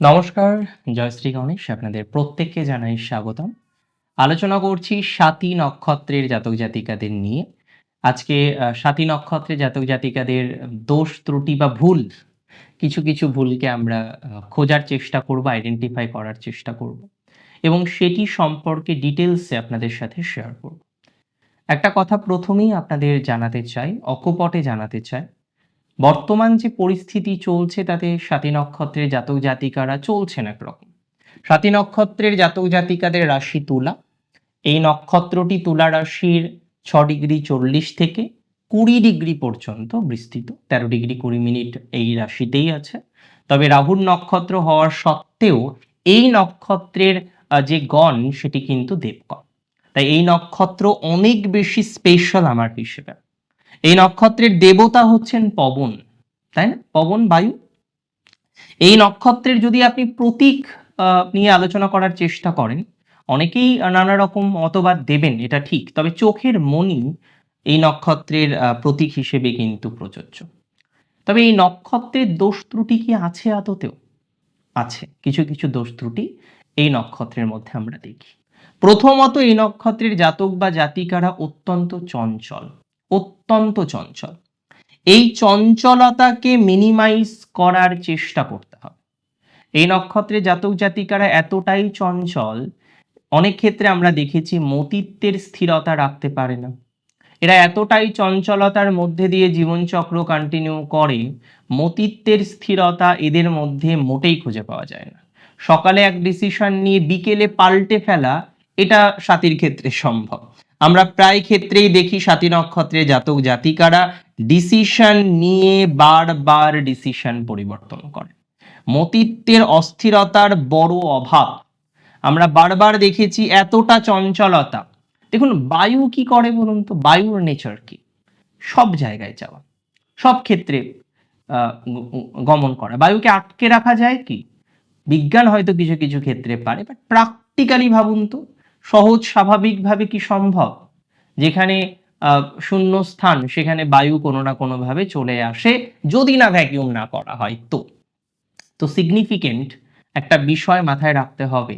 নমস্কার জয়শ্রী গণেশ, আপনাদের প্রত্যেককে জানাই স্বাগতম। আলোচনা করছি সাতী নক্ষত্রের জাতক জাতিকাদের নিয়ে। আজকে সাতী নক্ষত্রের জাতক জাতিকাদের দোষ, ত্রুটি বা ভুল, কিছু কিছু ভুলকে আমরা খোঁজার চেষ্টা করব আইডেন্টিফাই করার চেষ্টা করব এবং সেটি সম্পর্কে ডিটেলসে আপনাদের সাথে শেয়ার করব। একটা কথা প্রথমেই আপনাদের জানাতে চাই, অকপটে জানাতে চাই বর্তমান যে পরিস্থিতি চলছে তাতে সাতী নক্ষত্রের জাতক জাতিকারা চলছেন একরকম। সাতী নক্ষত্রের জাতক জাতিকাদের রাশি তুলা। এই নক্ষত্রটি তুলা রাশির ছ ডিগ্রি চল্লিশ থেকে কুড়ি ডিগ্রি পর্যন্ত বিস্তৃত। তেরো ডিগ্রি কুড়ি মিনিট এই রাশিতেই আছে। তবে রাহুর নক্ষত্র হওয়ার সত্ত্বেও এই নক্ষত্রের যে গণ সেটি কিন্তু দেবগণ। তাই এই নক্ষত্র অনেক বেশি স্পেশাল আমার হিসেবে। এই নক্ষত্রের দেবতা হচ্ছেন পবন, তাই না? পবন, বায়ু। এই নক্ষত্রের যদি আপনি প্রতীক নিয়ে আলোচনা করার চেষ্টা করেন, অনেকেই নানা রকম মতবাদ দেবেন, এটা ঠিক। তবে চোখের মনি এই নক্ষত্রের প্রতীক হিসেবে কিন্তু প্রযোজ্য। তবে এই নক্ষত্রের দোষ ত্রুটি কি আছে আদতেও? আছে। কিছু কিছু দোষ ত্রুটি এই নক্ষত্রের মধ্যে আমরা দেখি। প্রথমত এই নক্ষত্রের জাতক বা জাতিকারা অত্যন্ত চঞ্চল। অত্যন্ত চঞ্চল। এই চঞ্চলতাকে মিনিমাইজ করার চেষ্টা করতে হবে। এই নক্ষত্রে জাতক জাতিকারা এতটাই চঞ্চল, অনেক ক্ষেত্রে আমরা দেখেছি মতিত্বের স্থিরতা রাখতে পারে না। এরা এতটাই চঞ্চলতার মধ্যে দিয়ে জীবনচক্র কন্টিনিউ করে, মতিত্বের স্থিরতা এদের মধ্যে মোটেই খুঁজে পাওয়া যায় না। সকালে এক ডিসিশন নিয়ে বিকেলে পাল্টে ফেলা, এটা সাথীর ক্ষেত্রে সম্ভব। আমরা প্রায় ক্ষেত্রেই দেখি সাতী নক্ষত্রে জাতক জাতিকারা ডিসিশন নিয়ে বারবার ডিসিশন পরিবর্তন করে। মতিত্বের অস্থিরতার বড় অভাব। আমরা বারবার দেখেছি এতটা চঞ্চলতা। দেখুন, বায়ু কি করে বলুন তো? বায়ুর নেচার কি? সব জায়গায় যাওয়া। সব ক্ষেত্রে গমন করা। বায়ুকে আটকে রাখা যায় কি? বিজ্ঞান হয়তো কিছু কিছু ক্ষেত্রে পারে বাট প্র্যাকটিক্যালি ভাবুন তো সহজ স্বাভাবিকভাবে কি সম্ভব? যেখানে শূন্য স্থান সেখানে বায়ু কোনো না কোনোভাবে চলে আসে, যদি না ভ্যাকিউম না করা হয় তো। তো সিগনিফিকেন্ট একটা বিষয় মাথায় রাখতে হবে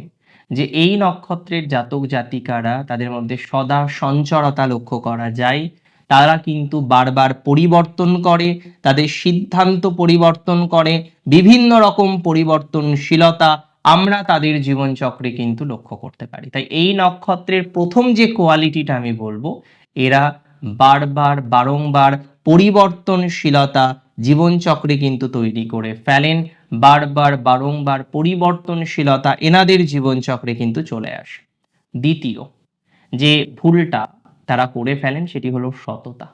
যে এই নক্ষত্রের জাতক জাতিকারা তাদের মধ্যে সদা সঞ্চরতা লক্ষ্য করা যায়। তারা কিন্তু বারবার পরিবর্তন করে, তাদের সিদ্ধান্ত পরিবর্তন করে, বিভিন্ন রকম পরিবর্তনশীলতা আমরা তাদের জীবনচক্রে কিন্তু লক্ষ্য করতে পারি। তাই এই নক্ষত্রের প্রথম যে কোয়ালিটিটা আমি বলব, এরা বারবার, বারংবার পরিবর্তনশীলতা জীবনচক্রে কিন্তু তৈরি করে ফেলেন, বারবার, বারংবার পরিবর্তনশীলতা এনাদের জীবনচক্রে কিন্তু চলে আসে। দ্বিতীয় যে ভুলটা তারা করে ফেলেন, সেটি হলো সততা।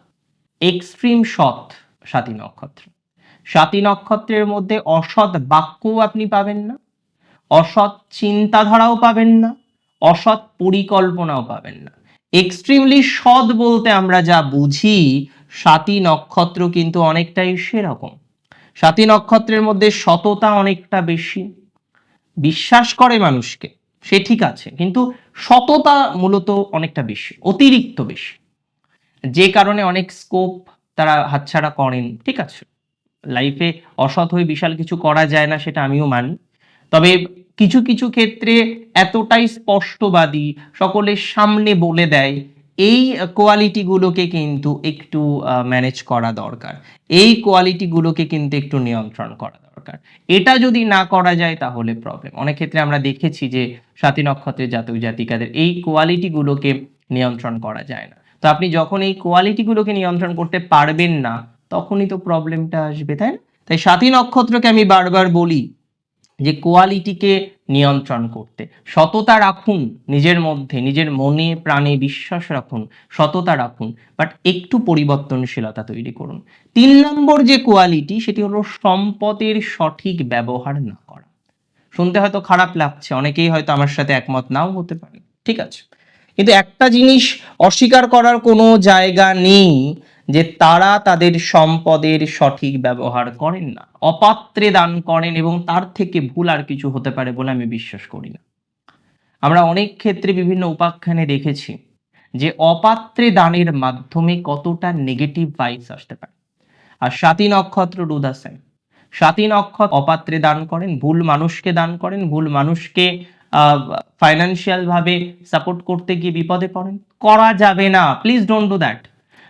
এক্সট্রিম সৎ সাতী নক্ষত্র। সাতী নক্ষত্রের মধ্যে অসৎ বাক্যও আপনি পাবেন না অসৎ চিন্তাধারাও পাবেন না, অসৎ পরিকল্পনাও পাবেন না। এক্সট্রিমলি সৎ বলতে আমরা যা বুঝি, সাতী নক্ষত্র কিন্তু অনেকটাই সেরকম। সাতী নক্ষত্রের মধ্যে সততা অনেকটা বেশি। বিশ্বাস করে মানুষকে, সে ঠিক আছে, কিন্তু সততা মূলত অনেকটা বেশি, অতিরিক্ত বেশি। যে কারণে অনেক স্কোপ তারা হাতছাড়া করেন, ঠিক আছে। লাইফে অসৎ হয়ে বিশাল কিছু করা যায় না, সেটা আমিও মানি। তবে কিছু কিছু ক্ষেত্রে এতটাই স্পষ্টবাদী সকলের সামনে বলে দেয়, এই কোয়ালিটিগুলোকে কিন্তু একটু ম্যানেজ করা দরকার। এই কোয়ালিটিগুলোকে কিন্তু একটু নিয়ন্ত্রণ করা দরকার। এটা যদি না করা যায় তাহলে প্রবলেম অনেক ক্ষেত্রে আমরা দেখেছি যে সাতী নক্ষত্রের জাতক জাতিকাদের এই কোয়ালিটিগুলোকে নিয়ন্ত্রণ করা যায় না। তো আপনি যখন এই কোয়ালিটিগুলোকে নিয়ন্ত্রণ করতে পারবেন না, তখনই তো প্রবলেমটা আসবে, তাই না? তাই সাতী নক্ষত্রকে আমি বারবার বলি যে কোয়ালিটিকে নিয়ন্ত্রণ করতে। সততা রাখুন নিজের মধ্যে, নিজের মনে, প্রাণে বিশ্বাস রাখুন, সততা রাখুন বাট একটু পরিবর্তনশীলতা তৈরি করুন। তিন নম্বর যে কোয়ালিটি, সেটি হলো সম্পদের সঠিক ব্যবহার না করা। শুনতে হয়তো খারাপ লাগছে, অনেকেই হয়তো আমার সাথে একমত নাও হতে পারে। ঠিক আছে? কিন্তু একটা জিনিস অস্বীকার করার কোনো জায়গা নেই যে তারা তাদের সম্পদের সঠিক ব্যবহার করেন না, অপাত্রে দান করেন এবং তার থেকে ভুল আর কিছু হতে পারে বলে আমি বিশ্বাস করি না। আমরা অনেক ক্ষেত্রে বিভিন্ন উপাখ্যানে দেখেছি যে অপাত্রে দানের মাধ্যমে কতটা নেগেটিভ ভাইবস আসতে পারে। আর সাতী নক্ষত্র রুদাসেন সাতী নক্ষত্র অপাত্রে দান করেন, ভুল মানুষকে দান করেন, ভুল মানুষকে ফাইন্যান্সিয়াল ভাবে সাপোর্ট করতে গিয়ে বিপদে পড়েন। করা যাবে না। Please don't do that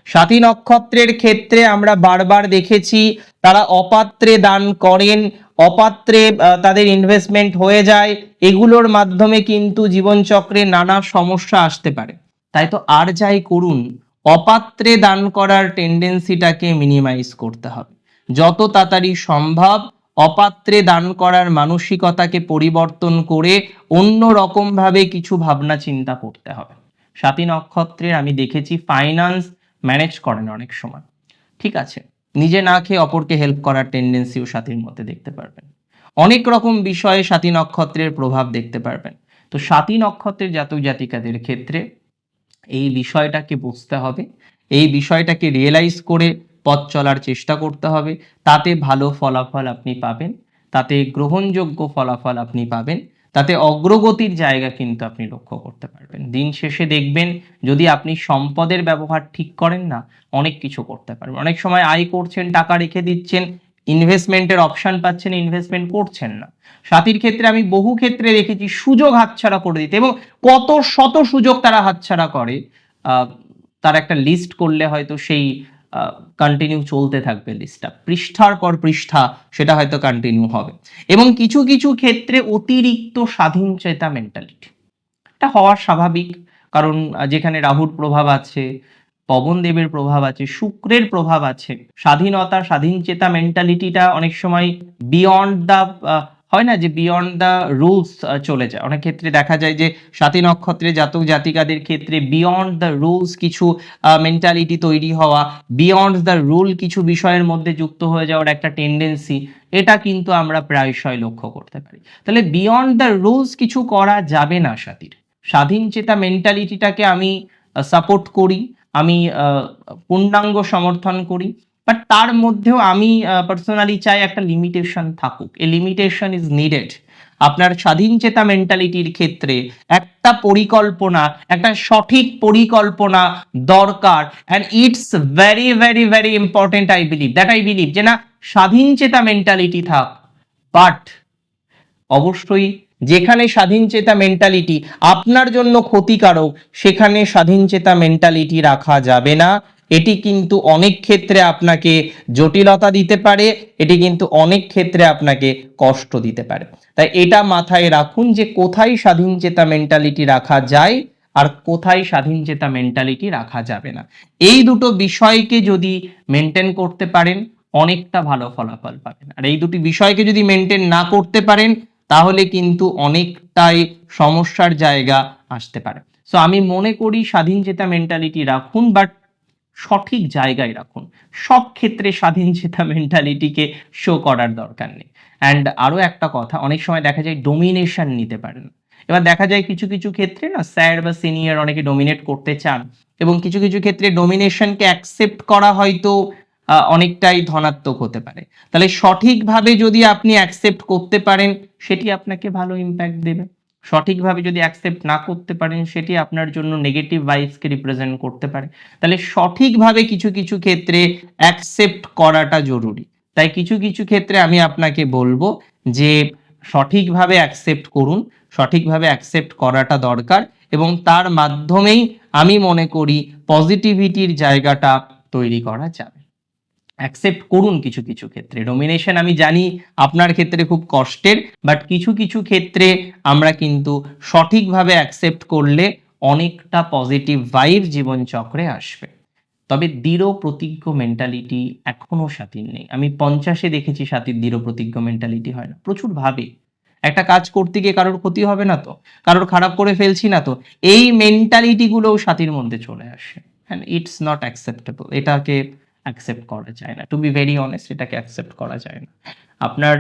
Swati নক্ষত্রের ক্ষেত্রে আমরা বারবার দেখেছি, তারা অপাত্রে দান করেন, অপাত্রে তাদের ইনভেস্টমেন্ট হয়ে যায়। এগুলোর মাধ্যমে কিন্তু জীবনচক্রে নানা সমস্যা আসতে পারে। তাই তো আর যাই করুন, অপাত্রে দান করার টেন্ডেন্সিটাকে মিনিমাইজ করতে হবে। যত তাড়াতাড়ি সম্ভব অপাত্রে দান করার মানসিকতাকে পরিবর্তন করে অন্য রকম ভাবে কিছু ভাবনা চিন্তা করতে হবে। সাতী নক্ষত্রের আমি দেখেছি ফাইন্যান্স ম্যানেজ করেন অনেক সময়। ঠিক আছে? নিজে না খেয়ে অপরকে হেল্প করার টেন্ডেন্সিও সাথীর মধ্যে দেখতে পারবেন। অনেক রকম বিষয়ে সাতী নক্ষত্রের প্রভাব দেখতে পারবেন। তো সাতী নক্ষত্রের জাতক জাতিকাদের ক্ষেত্রে এই বিষয়টাকে বুঝতে হবে, এই বিষয়টাকে রিয়েলাইজ করে পথ চলার চেষ্টা করতে হবে। তাতে ভালো ফলাফল আপনি পাবেন, তাতে গ্রহণযোগ্য ফলাফল আপনি পাবেন তাতে অগ্রগতির জায়গা কিন্তু আপনি লক্ষ্য করতে পারবেন। দিন শেষে দেখবেন যদি আপনি সম্পদের ব্যবহার ঠিক করেন না, অনেক কিছু করতে পারবেন। অনেক সময় আয় করছেন, টাকা রেখে দিচ্ছেন ইনভেস্টমেন্টের অপশন পাচ্ছেন ইনভেস্টমেন্ট করছেন না। সাথীর ক্ষেত্রে আমি বহু ক্ষেত্রে দেখেছি সুযোগ হাতছাড়া করে দিতে এবং কত শত সুযোগ তারা হাতছাড়া করে তার একটা লিস্ট করলে হয়তো সেই কন্টিনিউ চলতে থাকবে লিস্টটা পৃষ্ঠার পর পৃষ্ঠা সেটা হয়তো কন্টিনিউ হবে। এবং কিছু কিছু ক্ষেত্রে অতিরিক্ত স্বাধীন চেতা মেন্টালিটি এটা হওয়া স্বাভাবিক, কারণ যেখানে রাহুর প্রভাব আছে, পবন দেবের প্রভাব আছে, শুক্রের প্রভাব আছে, স্বাধীনতা, স্বাধীন চেতা মেন্টালিটিটা অনেক সময় বিয়ন্ড দ্য হয় না যে বিয়ন্ড দ্য রুলস চলে যায়। অনেক ক্ষেত্রে দেখা যায় যে সাতী নক্ষত্রে জাতক জাতিকাদের ক্ষেত্রে বিয়ন্ড দ্য রুলস কিছু মেন্টালিটি তৈরি হওয়া বিয়ন্ড দ্য রুল কিছু বিষয়ের মধ্যে যুক্ত হয়ে যাওয়ার একটা টেন্ডেন্সি এটা কিন্তু আমরা প্রায়শই লক্ষ্য করতে পারি। তাহলে বিয়ন্ড দ্য রুলস কিছু করা যাবে না সাথীর স্বাধীন চেতা মেন্টালিটিটাকে আমি সাপোর্ট করি, আমি পূর্ণাঙ্গ সমর্থন করি বাট তার মধ্যেও আমি পার্সোনালি চাই একটা লিমিটেশন থাকুক। এ লিমিটেশন ইজ নিডেড আপনার স্বাধীন চেতা মেন্টালিটির ক্ষেত্রে একটা পরিকল্পনা, একটা সঠিক পরিকল্পনা দরকার। And it's very very very important I believe that I believe যে না, স্বাধীন চেতা মেন্টালিটি থাক। বাট অবশ্যই যেখানে স্বাধীন চেতা মেন্টালিটি আপনার জন্য ক্ষতিকারক, সেখানে স্বাধীন চেতা মেন্টালিটি রাখা যাবে না। এটি কিন্তু অনেক ক্ষেত্রে আপনাকে জটিলতা দিতে পারে, এটি কিন্তু অনেক ক্ষেত্রে আপনাকে কষ্ট দিতে পারে। তাই এটা মাথায় রাখুন যে কোথায় স্বাধীন চেতা মেন্টালিটি রাখা যায় আর কোথায় স্বাধীন চেতা মেন্টালিটি রাখা যাবে না। এই দুটো বিষয়কে যদি মেনটেন করতে পারেন, অনেকটা ভালো ফলাফল পাবেন। আর এই দুটি বিষয়কে যদি মেনটেন না করতে পারেন, তাহলে কিন্তু অনেকটাই সমস্যার জায়গা আসতে পারে। সো আমি মনে করি স্বাধীন চেতা মেন্টালিটি রাখুন বাট সঠিক জায়গায় রাখুন। সব ক্ষেত্রে স্বাধীন চেতা মেন্টালিটিকে শো করার দরকার নেই। অ্যান্ড আরও একটা কথা, অনেক সময় দেখা যায় ডোমিনেশন নিতে পারেন। এবার দেখা যায় কিছু কিছু ক্ষেত্রে না, স্যার বা সিনিয়র অনেকে ডোমিনেট করতে চান এবং কিছু কিছু ক্ষেত্রে ডোমিনেশনকে অ্যাকসেপ্ট করা হয়তো অনেকটাই ধনাত্মক হতে পারে। তাহলে সঠিকভাবে যদি আপনি অ্যাকসেপ্ট করতে পারেন, সেটি আপনাকে ভালো ইম্প্যাক্ট দেবে। সঠিকভাবে যদি অ্যাকসেপ্ট না করতে পারেন, সেটি আপনার জন্য নেগেটিভ ভাইবসকে রিপ্রেজেন্ট করতে পারে। তাহলে সঠিকভাবে কিছু কিছু ক্ষেত্রে অ্যাকসেপ্ট করাটা জরুরি। তাই কিছু কিছু ক্ষেত্রে আমি আপনাকে বলব যে সঠিকভাবে অ্যাকসেপ্ট করুন, সঠিকভাবে অ্যাকসেপ্ট করাটা দরকার এবং তার মাধ্যমেই আমি মনে করি পজিটিভিটির জায়গাটা তৈরি করা যাবে। অ্যাকসেপ্ট করুন কিছু কিছু ক্ষেত্রে। ডোমিনেশন আমি জানি আপনার ক্ষেত্রে খুব কষ্টের বাট কিছু কিছু ক্ষেত্রে আমরা কিন্তু সঠিকভাবে অ্যাকসেপ্ট করলে অনেকটা পজিটিভ ভাইব জীবনচক্রে আসবে। তবে দৃঢ় প্রতিজ্ঞ মেন্টালিটি এখনও সাথীর নেই। আমি পঞ্চাশে দেখেছি সাথীর দৃঢ় প্রতিজ্ঞ মেন্টালিটি হয় না। প্রচুর ভাবে। একটা কাজ করতে গিয়ে কারোর ক্ষতি হবে না তো? কারোর খারাপ করে ফেলছি না তো? এই মেন্টালিটিগুলোও সাথীর মধ্যে চলে আসে। হ্যাঁ ইটস নট অ্যাকসেপ্টেবল এটাকে অ্যাকসেপ্ট করা যায় না। টু বি ভেরি অনেস্ট এটাকে অ্যাকসেপ্ট করা যায় না। আপনার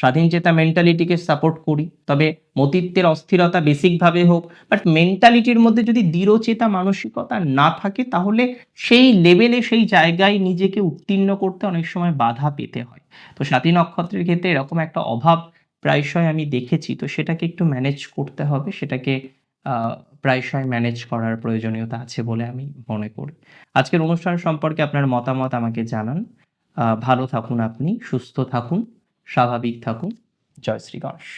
স্বাধীন চেতা মেন্টালিটিকে সাপোর্ট করি, তবে মতিত্বের অস্থিরতা বেসিকভাবে হোক বাট মেন্টালিটির মধ্যে যদি দৃঢ়চেতা মানসিকতা না থাকে, তাহলে সেই লেভেলে সেই জায়গায় নিজেকে উত্তীর্ণ করতে অনেক সময় বাধা পেতে হয়। তো স্বাধীন নক্ষত্রের ক্ষেত্রে এরকম একটা অভাব প্রায়শই আমি দেখেছি, তো সেটাকে একটু ম্যানেজ করতে হবে, সেটাকে প্রায়শই ম্যানেজ করার প্রয়োজনীয়তা আছে বলে আমি মনে করি। আজকের অনুষ্ঠান সম্পর্কে আপনার মতামত আমাকে জানান। ভালো থাকুন আপনি, সুস্থ থাকুন, স্বাভাবিক থাকুন। জয় শ্রী গণেশ।